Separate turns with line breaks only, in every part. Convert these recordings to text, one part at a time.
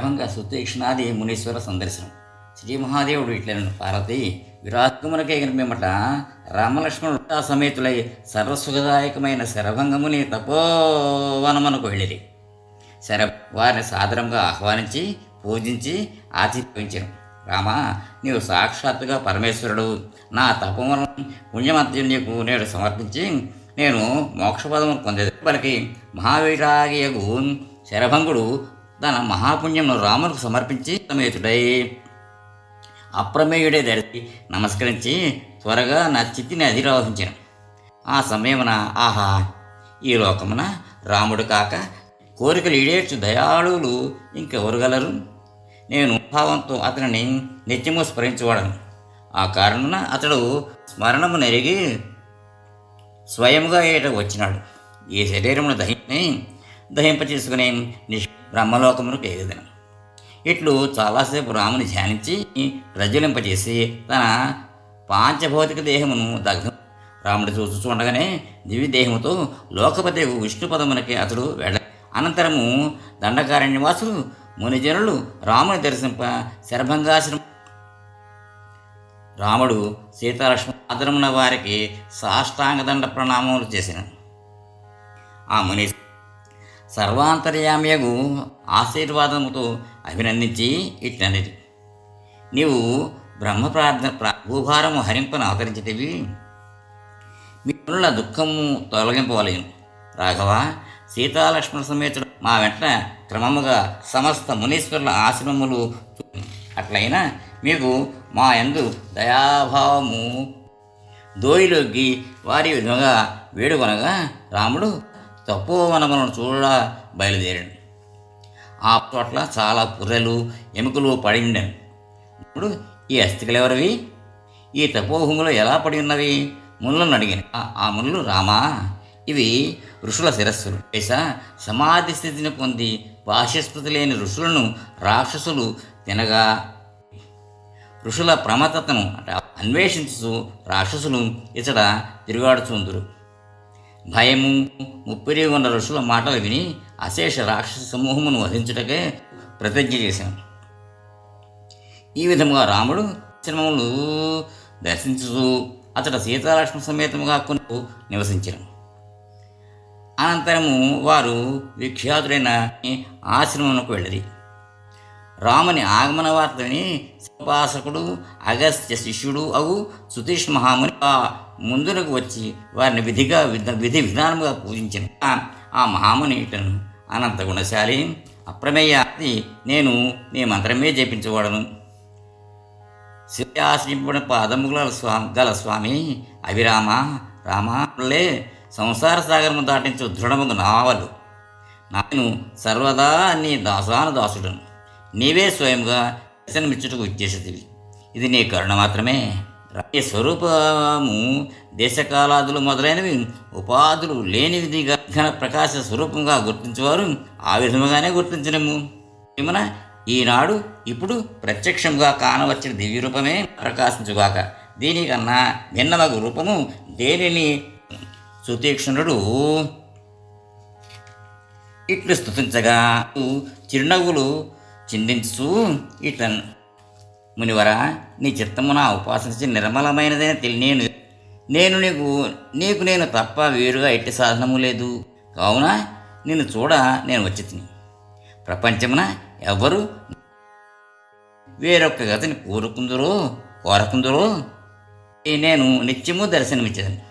శరభంగ సుతీక్ష్ణాది మునీశ్వర సందర్శనం. శ్రీ మహాదేవుడు ఇట్లను పార్వతి విరాత్మనకేగిన పిమ్మట రామలక్ష్మణుడు సమేతులై సర్వసుఖదాయకమైన శరభంగముని తపోవనమునకు వెళ్ళిరి. శర వారిని సాదరంగా ఆహ్వానించి పూజించి ఆతిథ్యించను రామా నీవు సాక్షాత్తుగా పరమేశ్వరుడు. నా తపమును పుణ్యమంత్యం నీకు నేడు సమర్పించి నేను మోక్షపదము పొందేది పలికి మహావీరాగియగు శరభంగుడు తన మహాపుణ్యమును రామునికి సమర్పించి సమేతుడై అప్రమేయుడే ధరిచి నమస్కరించి త్వరగా నా స్థితిని అధిరోహించాను. ఆ సమయమున ఆహా ఈ లోకమున రాముడు కాక కోరికలు ఈడేర్చు దయాళువులు ఇంకెవరగలరు నేను భావంతో అతనిని నిత్యము స్మరించవాడను. ఆ కారణమున అతడు స్మరణము నెరిగి స్వయముగా ఏట వచ్చినాడు. ఈ శరీరమును దహించి దహింప చేసుకుని నిష్ బ్రహ్మలోకమును కేగదను ఇట్లు చాలాసేపు రాముని ధ్యానించి ప్రజ్వలింపజేసి తన పాంచభౌతిక దేహమును దగ్ధం రాముడు చూస్తుండగానే చూడగానే దివ్య దేహముతో లోకపతి విష్ణుపదమునకి అతడు వెళ్ళ అనంతరము దండకారణ్యవాసులు మునిజనులు రాముని దర్శింప శరభంగాశ్రమ రాముడు సీతాలక్ష్మణ ఆదరమున వారికి సాష్టాంగదండ ప్రణామములు చేసిన ఆ ముని సర్వాంతర్యామ్యగు ఆశీర్వాదముతో అభినందించి ఇట్లనేది. నీవు బ్రహ్మ ప్రార్థన భూభారము హరింపను అవతరించితివి మీ పనుల దుఃఖము తొలగింపవలేను. రాఘవ సీతాలక్ష్మణ సమేతుడు మా వెంట క్రమముగా సమస్త మునీశ్వరుల ఆశ్రమములు అట్లయినా మీకు మా యందు దయాభావము దోయిలోకి వారి విధంగా వేడుకొనగా రాముడు తపోవనములను చూడ బయలుదేరాడు. ఆ చోట్ల చాలా పుర్రెలు ఎముకలు పడి ఉండను ఇప్పుడు ఈ అస్థికలు ఎవరివి? ఈ తపోహములు ఎలా పడి ఉన్నవి? ముళ్ళను అడిగాను. "ఆ- ముళ్ళు రామా? ఇవి ఋషుల శిరస్సులు. వేసా సమాధి స్థితిని పొంది బాహ్యస్మృతి లేని ఋషులను రాక్షసులు తినగా. ఋషుల ప్రమత్తతను అంటే అన్వేషించు రాక్షసులు ఇతడ తిరుగాడుచుందురు భయము ముప్పిరి ఉన్న ఋషుల మాటలు విని అశేష రాక్షస సమూహమును వధించుటకే ప్రతిజ్ఞ చేశాను. ఈ విధముగా రాముడు ఆశ్రమములు దర్శించుతూ అతడు సీతాలక్ష్మణ సమేతముగా కొన్ని నివసించాను. అనంతరము వారు విఖ్యాతుడైన ఆశ్రమమునకు వెళ్ళది రాముని ఆగమన వార్తని ఉపాసకుడు అగస్త్య శిష్యుడు అవు సుతీష్ మహాముని ఆ ముందునకు వచ్చి వారిని విధిగా విధ విధి విధానముగా పూజించిన ఆ మహాముని ఇటను అనంత గుణశాలి. అప్రమేయాది నేను నీ మంత్రమే జపించవాడను. శివాశ్రయింపబడిన పాదముల స్వామి గల స్వామి అవిరామ రామాలే సంసార సాగరము దాటించు దృఢముగు నావలు. నేను సర్వదా నీ దాసాను దాసుడను నీవే స్వయంగా దర్శనమిచ్చుటకు ఇచ్చేసేదివి ఇది నీ కరుణ మాత్రమే. నీ స్వరూపము దేశకాలాదులు మొదలైనవి ఉపాధులు లేనివిధిగా ఘన ప్రకాశ స్వరూపంగా గుర్తించేవారు ఆ విధముగానే గుర్తించినము. ఏమన? ఈనాడు ఇప్పుడు ప్రత్యక్షంగా కానవచ్చిన దివ్య రూపమే ప్రకాశించుగాక. దీనికన్నా భిన్నమగు రూపము దేనిని? సుతీక్షణుడు ఇట్లు స్థుతించగా చిరునవ్వులు చిందించు ఇట్ల మునివరా నీ చిత్తమున ఉపాసించి నిర్మలమైనదైన తెలి నేను నేను నీకు నీకు నేను తప్ప వేరుగా ఎట్టి సాధనము లేదు. కావున నిన్ను చూడ నేను వచ్చి తిని ప్రపంచమున ఎవరు వేరొక గతిని కోరుకుందరో కోరకుందరో నేను నిత్యము దర్శనమిచ్చేదని.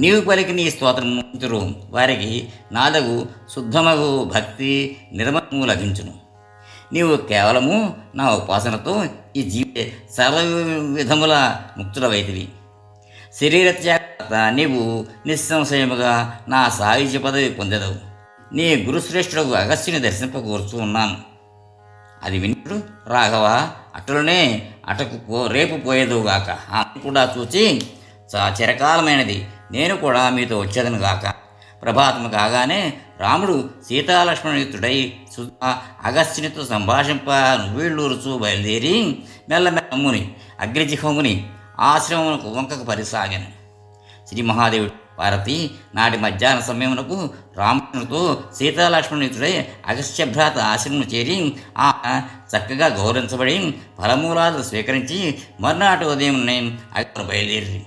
నీవు పలికి నీ స్తోత్రము వారికి నాదగు శుద్ధమగు భక్తి నిర్మలము లభించును. నీవు కేవలము నా ఉపాసనతో ఈ జీవి సర్వ విధముల ముక్తులవైతివి శరీర త్యాగత నీవు నిస్సంశయముగా నా సాయుధ్య పదవి పొందెదవు. నీ గురుశ్రేష్ఠుడు అగస్త్యుని దర్శింపకూర్చు ఉన్నాను. అది వినుడు రాఘవ అటులనే అటకు పో రేపు పోయేదుగాక ఆమె కూడా చూచి చా చిరకాలమైనది. నేను కూడా మీతో వచ్చేదను గాక. ప్రభాతం కాగానే రాముడు సీతాలక్ష్మణయుతుడై అగస్త్యునితో సంభాషింప నువ్వేళ్ళూరుచు బయలుదేరి మెల్లమెల్లమ్ముని అగ్నిజిహముని ఆశ్రమమునకు వంకకు పరిసాగాను. శ్రీ మహాదేవుడు పార్వతి నాటి మధ్యాహ్న సమయమునకు రామునితో సీతాలక్ష్మణయుతుడై అగస్త్యభ్రాత ఆశ్రమం చేరి ఆ చక్కగా గౌరవించబడి ఫలమూలాలు స్వీకరించి మర్నాటి ఉదయం అక్కడ బయలుదేరి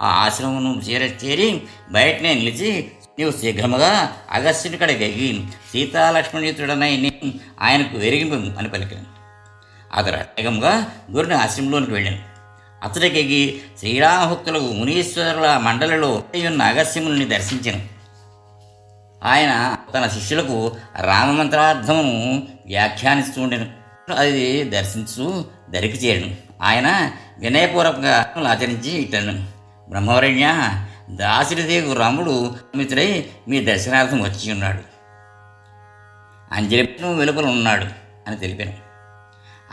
ఆ ఆశ్రమం చేర చేరి బయటనే నిలిచి నీవు శీఘ్రముగా అగస్త్యుడి కడ గగి సీతాలక్ష్మణయుతుడనై నేను ఆయనకు వెరిగింపు అని పలికాను. అతడు అట్టగముగా గురుని ఆశ్రమంలోనికి వెళ్ళాను. అతడికి శ్రీరామభక్తులకు మునీశ్వరుల మండలిలో ఉన్న అగస్త్యముని దర్శించను. ఆయన తన శిష్యులకు రామమంత్రార్థమును వ్యాఖ్యానిస్తూ ఉండెను. అది దర్శించు దరికి చేరను. ఆయన వినయపూర్వకంగా ఆచరించి ఇట్టను బ్రహ్మవరణ్య దాసుడిదేవు రాముడు మిత్రుడై మీ దర్శనార్థం వచ్చి ఉన్నాడు. అంజలి వెలుపల ఉన్నాడు అని తెలిపాను.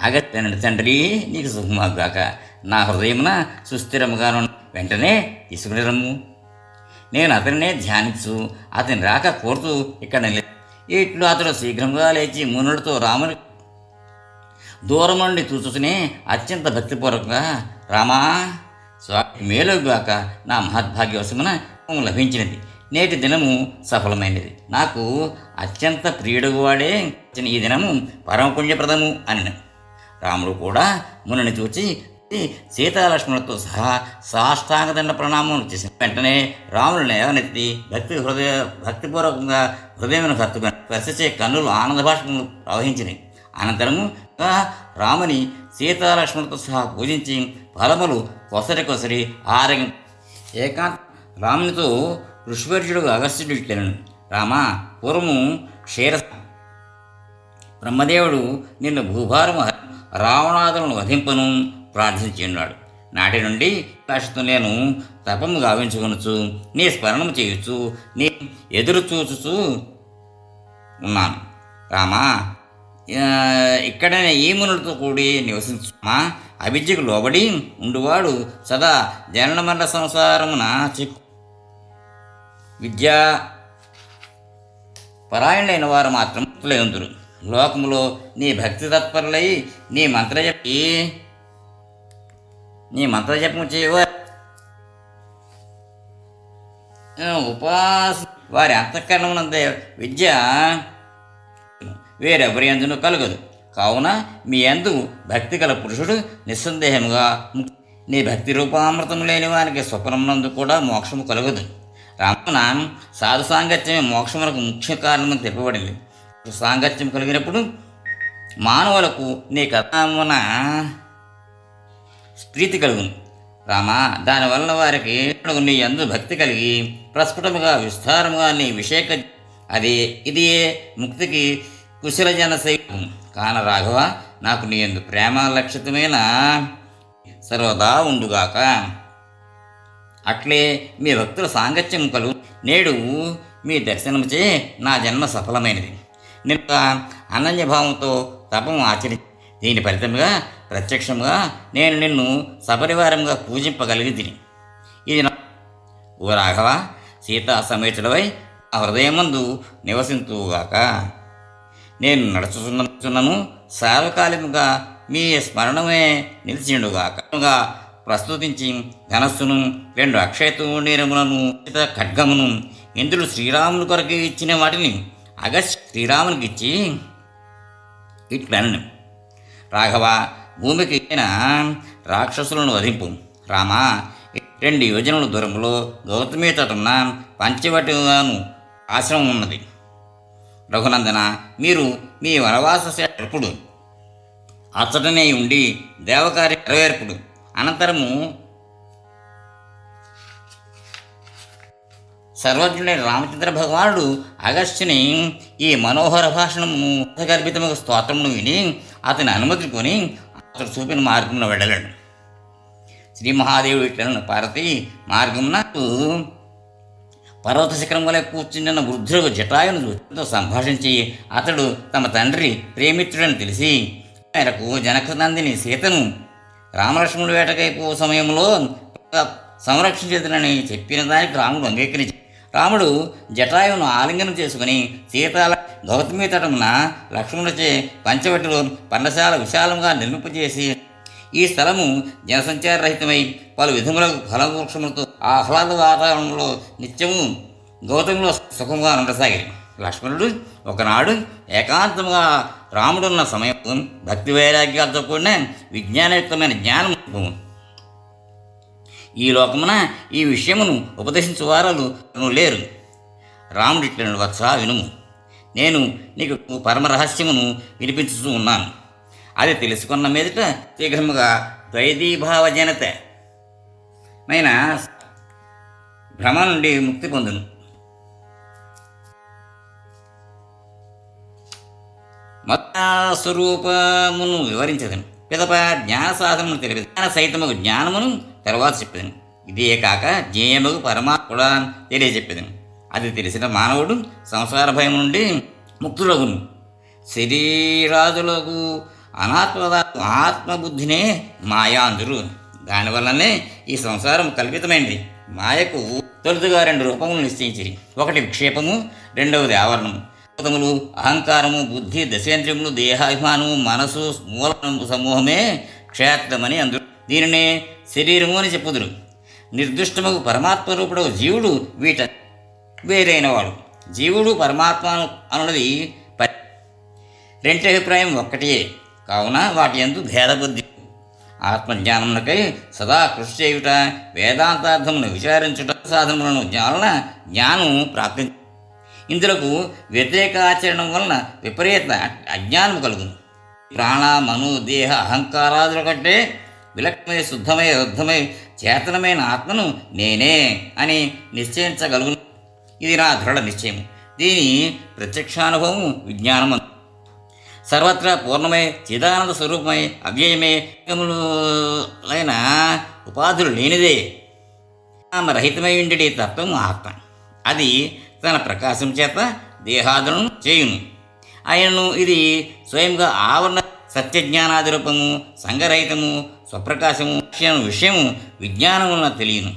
అగత్యనండి తండ్రి నీకు సుఖమాగాక నా హృదయమున సుస్థిరముగాను వెంటనే తీసుకుని రమ్ము. నేను అతనినే ధ్యానించు. అతని రాక కోరుతూ ఇక్కడ నిల- ఇట్లు అతడు శీఘ్రంగా లేచి మునుడితో రాముని దూరం నుండి చూచుకునే అత్యంత భక్తిపూర్వకంగా రామా స్వామి మేలుగాక నా మహద్భాగ్యవశమున లభించినది. నేటి దినము సఫలమైనది. నాకు అత్యంత ప్రియుడు వాడే ఈ దినము పరమపుణ్యప్రదము అని రాముడు కూడా మునని చూచి సీతాలక్ష్మణులతో సహా సాష్టాంగదండ ప్రణామం చేసిన వెంటనే రాముడు నేవనెత్తి భక్తి హృదయ భక్తిపూర్వకంగా హృదయం హత్తుకొని స్పర్శించే కన్నులు ఆనంద భాషను ప్రవహించినాయి అనంతరము రాముని సీతాలక్ష్మణులతో సహా పూజించి ఫలములు కొసరికొసరి కొసరి ఆరోగ్యం రామునితో ఋషివర్యుడు అగస్త్యుడు ఇట్లను రామా పూర్వము క్షీర బ్రహ్మదేవుడు నిన్ను భూభారము రావణాదులను వధింపను ప్రార్థించున్నాడు నాటి నుండి కాశతో నేను తపము గావించుకొనుచు నీ స్మరణము చేయొచ్చు నీ ఎదురు చూచుచు ఉన్నాను. రామా ఇక్కడనే ఈ కూడి నివసించుమా? అవిద్యకు లోబడి ఉండువాడు సదా జనన మరణ సంసారమున చిక్కు. విద్యా పరాయణులైన వారు మాత్రం లేందురు లోకములో నీ భక్తి తత్పరులై నీ మంత్రజపి నీ మంత్రజపం చేయవ? ఉపాస వారి అంతఃకరణమునందే విద్య వేరెవరి అందును కలగదు. కావున మీ అందు భక్తి గల పురుషుడు నిస్సందేహముగా నీ భక్తి రూపామృతం లేని వారికి స్వప్నమునందు కూడా మోక్షము కలగదు. రామన సాధు సాంగత్యమే మోక్షములకు ముఖ్య కారణమని తెలుపబడింది సాంగత్యం కలిగినప్పుడు మానవులకు నీ కథమున ప్రీతి కలుగును. రామా దానివలన వారికి నీ ఎందు భక్తి కలిగి ప్రస్ఫుటముగా విస్తారముగా నీ విషేక అది ఇది ముక్తికి కుశల జనసైకం కాన రాఘవ నాకు నీ ఎందు ప్రేమ లక్షితమైన? సర్వదా ఉండుగాక. అట్లే మీ భక్తుల సాంగత్యం కలు. నేడు మీ దర్శనముచే నా జన్మ సఫలమైనది. నిన్న అనన్యభావంతో తపం ఆచరి దీని ఫలితంగా ప్రత్యక్షంగా నేను నిన్ను సపరివారంగా పూజింపగలిగింది ఇది నా ఓ రాఘవ సీతా సమేతుడవై ఆ హృదయమందు నివసింతుగాక నేను నడుచుచున్నను సార్వకాలికంగా మీ స్మరణమే నిలిచిండుగాగా ప్రస్తుతించి ధనస్సును రెండు అక్షయతూణీరములను ఖడ్గమును ఇంద్రుడు శ్రీరాముని కొరకు ఇచ్చిన వాటిని అగస్త్య శ్రీరామునికి ఇచ్చి ఇట్లను రాఘవ భూమికి ఇచ్చిన రాక్షసులను వధింపు. రామా రెండు యోజనల దూరంలో గౌతమి తటున్న పంచవటిగాను ఆశ్రమం ఉన్నది రఘునందన మీరు మీ వనవాస ఎప్పుడు అచ్చటనే ఉండి దేవకార్య నెరవేర్పుడు. అనంతరము సర్వజ్ఞుడైన రామచంద్ర భగవానుడు అగస్త్యుని ఈ మనోహర భాషణము గర్భితమైన స్తోత్రమును విని అతని అనుమతికొని అతడు చూపిన మార్గంలో వెళ్ళలేడు శ్రీ మహాదేవుడు ఇట్లను పార్వతి నాకు పర్వత శిఖరం వలె కూర్చున్న వృద్ధుడు జటాయును చూసితో సంభాషించి అతడు తమ తండ్రి ప్రేమిత్రుడని తెలిసి మేరకు జనకనందిని సీతను రామలక్ష్మణుడు వేటకైపు సమయంలో సంరక్షించేదనని చెప్పిన దానికి రాముడు అంగీకరించి రాముడు జటాయువును ఆలింగనం చేసుకుని సీతాల గౌతమి తటమున లక్ష్మణుడిచే పంచవటిలో పర్ణశాల విశాలంగా నిర్మింపజేసి ఈ స్థలము జనసంచార రహితమై పలు విధములకు ఫలవృక్షములతో ఆహ్లాద వాతావరణంలో నిత్యము గౌతమిలో సుఖంగా ఉండసాగాయి. లక్ష్మణుడు ఒకనాడు ఏకాంతముగా రాముడున్న సమయం భక్తి వైరాగ్యాలతో కూడిన విజ్ఞానయుక్తమైన జ్ఞానం ఈ లోకమున ఈ విషయమును ఉపదేశించు వారలు లేరు. రాముడిట్లను వత్స వినుము. నేను నీకు పరమ రహస్యమును వినిపించుతూ ఉన్నాను. అది తెలుసుకున్న మీదట శీఘ్రముగా ద్వైదీభావజనత నైనా భ్రమ నుండి ముక్తి పొందును. మత స్వరూపమును వివరించదను. పిదప జ్ఞాన సాధనను తెలిపేది జ్ఞాన సహితము జ్ఞానమును తర్వాత చెప్పేదను. ఇదే కాక జ్ఞేయముకు పరమాత్మ కూడా తెలియజెప్పేదను. అది తెలిసిన మానవుడు సంసార భయం నుండి ముక్తులగును శరీరాదులకు అనాత్మ ఆత్మబుద్ధినే మాయాంధురు దానివల్లనే ఈ సంసారం కల్పితమైంది. మాయకు తొలుతుగా రెండు రూపములు నిశ్చయించి ఒకటి విక్షేపము రెండవది ఆవరణము భూతములు అహంకారము బుద్ధి దశేంద్రియములు దేహాభిమానము మనసు మూల సమూహమే క్షేత్రమని అందరు. దీనినే శరీరము అని చెప్పుదురు. నిర్దిష్టముకు పరమాత్మ రూపుడు జీవుడు వీట వేరైనవాడు. జీవుడు పరమాత్మ అనున్నది ప రెంటి అభిప్రాయం ఒక్కటే కావున వాటి ఎందు భేదబుద్ధి. ఆత్మజ్ఞానములకై సదా కృషి చేయుట వేదాంతార్థమును విచారించుట సాధనములను వలన జ్ఞానం ప్రాప్తి. ఇందులకు వ్యతిరేక ఆచరణం వలన విపరీత అజ్ఞానం కలుగును. ప్రాణ మను దేహ అహంకారాదుల కంటే విలక్షణమై శుద్ధమై రుద్ధమై చేతనమైన ఆత్మను నేనే అని నిశ్చయించగలుగును. ఇది నా దృఢ నిశ్చయం దీని ప్రత్యక్షానుభవం విజ్ఞానము సర్వత్రా పూర్ణమై చిదానంద స్వరూపమై అవ్యయమే లైన ఉపాధులు లేనిదే. రహితమై ఉండేటి తత్వం ఆత్మ. అది తన ప్రకాశం చేత దేహాదులను చేయును. ఆయనను ఇది స్వయంగా ఆవరణ సత్యజ్ఞానాది రూపము సంగరహితము స్వప్రకాశము విషయము విజ్ఞానమున తెలియను.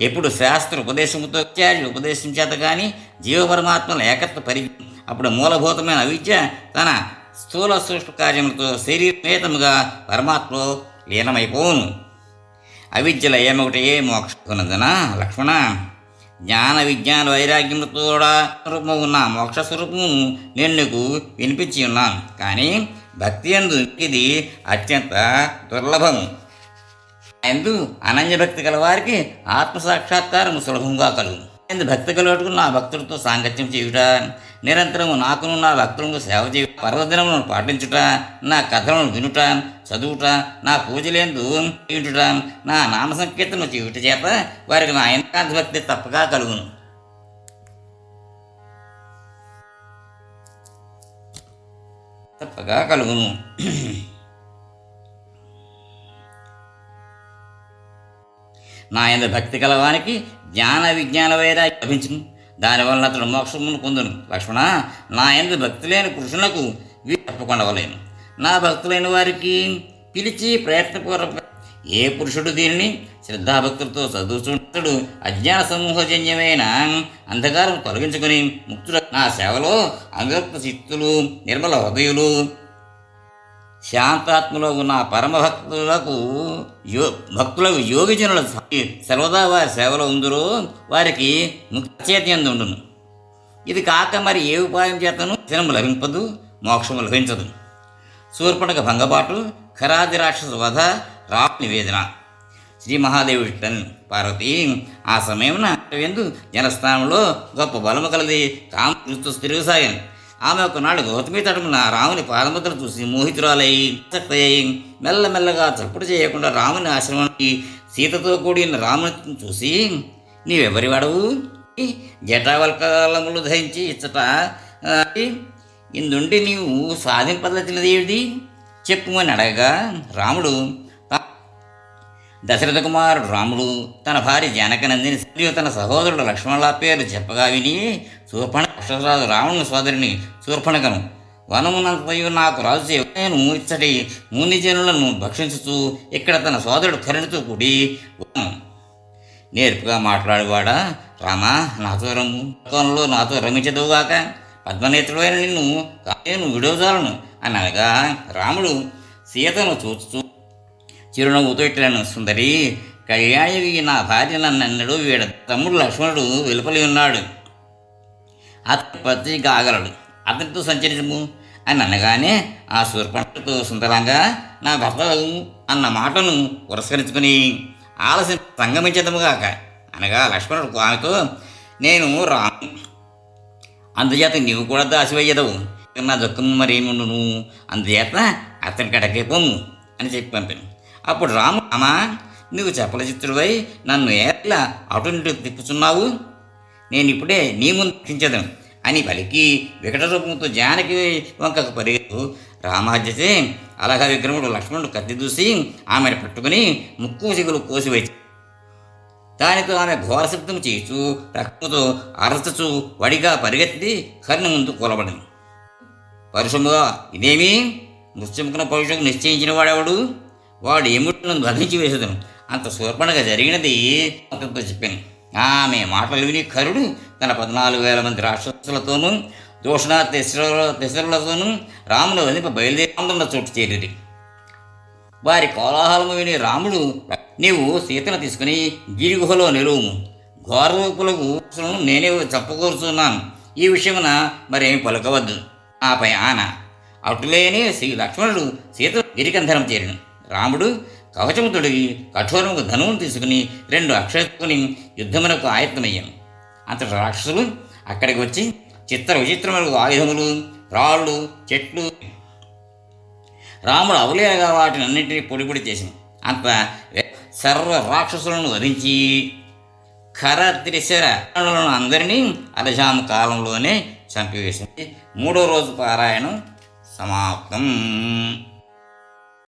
ఎప్పుడు శాస్త్ర ఉపదేశముతో ఉపదేశం చేత కానీ జీవపరమాత్మల ఏకత్వ పరి అప్పుడు మూలభూతమైన అవిద్య తన స్థూల సూక్ష్మ కార్యములతో శరీరమేతముగా పరమాత్మలో లీనమైపోను అవిద్యల ఏమొకటే మోక్షకున్నదన లక్ష్మణ. జ్ఞాన విజ్ఞాన వైరాగ్యములతో కూడా రూపము ఉన్న మోక్ష స్వరూపము నేను నీకు వినిపించి ఉన్నాను. కానీ భక్తి ఎందు ఇది అత్యంత దుర్లభము ఎందు అనన్యభక్తి గల వారికి ఆత్మసాక్షాత్కారము సులభంగా కలుగు ఎందు భక్తి కలగటకు నా భక్తులతో సాంగత్యం చేయుట నిరంతరము నాకును నా భక్తులను సేవ చేయ పర్వదినములను పాటించుట నా కథలను వినుట చదువుట నా పూజలేందు చేయుట నా నామ సంకీర్తన చేయుట చేత వారికి నా ఎంకాంత భక్తి తప్పగా కలుగును. తప్పగా కలుగును. నా ఎందు భక్తి కలవానికి జ్ఞాన విజ్ఞాన వైరాగ్యం లభించును. దానివల్ల అతడు మోక్షమును పొందును. లక్ష్మణ నా ఎందు భక్తి లేని కృష్ణులకు వీ తప్పకొండవలేను నా భక్తులైన వారికి పిలిచి ప్రయత్నపూర్వక ఏ పురుషుడు దీనిని శ్రద్ధాభక్తులతో చదువుతుంటాడు అజ్ఞాన సమూహజన్యమైన అంధకారం తొలగించుకొని ముక్తుడు నా సేవలో అంగత్వ శక్తులు నిర్మల హృదయులు శాంతాత్మలో ఉన్న పరమభక్తులకు యో భక్తులకు యోగిజనుల సర్వదా వారి సేవలో ఉందరో వారికి ముక్తచేతి ఉండును. ఇది కాక మరి ఏ ఉపాయం చేతను జనము లభింపదు మోక్షము లభించదు. శూర్పణక భంగపాటు ఖరాది రాక్షస వధ రాప్ నివేదన. శ్రీ మహాదేవుడి పార్వతి ఆ సమయమున ఎందు జనస్థానంలో గొప్ప బలము కలది కామ తిరుగుసాగాను. ఆమె ఒకనాడు గౌతమి తటమున రాముని పాదముద్ర చూసి మోహితురాలై ఆసక్తయ్యి మెల్లమెల్లగా చప్పుడు చేయకుండా రాముని ఆశ్రమానికి సీతతో కూడిన రాముని చూసి నీవెవరి వాడవు? జటావల్కాలములు ధరించి ఇచ్చట ఇందుండి నీవు సాధింపదలిచినది ఏది చెప్పుమని అడగగా రాముడు దశరథ కుమారుడు రాముడు తన భార్య జానకనందిని తన సహోదరుడు లక్ష్మణుల పేరు చెప్పగా విని చూపణ అక్షరాజు రావణుని సోదరిని శూర్పణకను వనమునంతయు నాకు రాజు నేను ఇచ్చటి మునిజనులను భక్షించుతూ ఇక్కడ తన సోదరుడు కరుణితో కూడి నేర్పుగా మాట్లాడేవాడా? రామా నాతో రమ్ము. నాతో రమించదువుగాక పద్మనేత్రుడైన నిన్ను నేను విడవజాలను అనగా రాముడు సీతను చూస్తూ చిరునవ్వుతో ఇట్లను సుందరి కళ్యాణి నా భార్య నన్నెన్నడూ వీడ తమ్ముడు లక్ష్మణుడు వెలుపలి ఉన్నాడు. అతని పత్రిక ఆగలడు అతనితో సంచరించము అని అనగానే ఆ శూర్పణతో సుందరంగా నా భర్త అన్న మాటను పురస్కరించుకుని ఆలస్యం సంగమించదముగాక అనగా లక్ష్మణుడు ఆమెతో నేను రాను. అందుచేత నీవు కూడా దాసివయ్యదవు. నా దుఃఖం మరేముండును అందుచేత అతని కడకే పొమ్ము అని చెప్పి పంపాను. అప్పుడు రాము అమ్మా నువ్వు చెప్పల చిత్రుడై నన్ను ఎలా అటు నుండి తిప్పుచున్నావు? నేను ఇప్పుడే నీ ముందు రక్షించదను అని పలికి వికట రూపంతో జానకి వంకకు పరిగెత్తు రామాజ్యతే అలాగా విక్రముడు లక్ష్మణుడు కత్తి దూసి ఆమెను పట్టుకుని ముక్కు సిగులు కోసివేచి దానితో ఆమె ఘోరశబ్దం చేస్తూ రక్తంతో అరచచు వడిగా పరిగెత్తి కర్ణ ముందు కూలబడింది. పరుషముగా ఇదేమి? మృత్యుముఖన పరుషకు నిశ్చయించిన వాడెవడు? వాడు ఎముడిని బంధించి వేసేదను. అంత శూర్పణగా జరిగినది అతనితో చెప్పాను. ఆమె మాటలు విని కరుడు తన పద్నాలుగు వేల మంది రాక్షసులతోనూ దూషణ తెసరులతోనూ రాముడు వదిలిప బయలుదేరుతున్న చోటు చేరి వారి కోలాహలము విని రాముడు నీవు సీతను తీసుకుని గిరిగుహలో నిలువుము ఘోరరూపులకు నేనే చెప్పకూరుచున్నాను ఈ విషయమున మరేమి పలకవద్దు. ఆపై ఆన అటులేని శ్రీ లక్ష్మణుడు సీత గిరికంధరం చేరిను. రాముడు కవచము తొడిగి కఠోరముకు ధనువును తీసుకుని రెండు అక్షతుకుని యుద్ధమునకు ఆయత్తమయ్యాను అంతటి రాక్షసులు అక్కడికి వచ్చి చిత్ర విచిత్రములకు ఆయుధములు రాళ్ళు చెట్లు రాముడు అవలేగా వాటిని అన్నింటినీ పొడిపొడి చేసింది అంత సర్వ రాక్షసులను వధించి ఖర త్రిశర అందరినీ అలజాము కాలంలోనే చంపివేసింది మూడో రోజు పారాయణం సమాప్తం.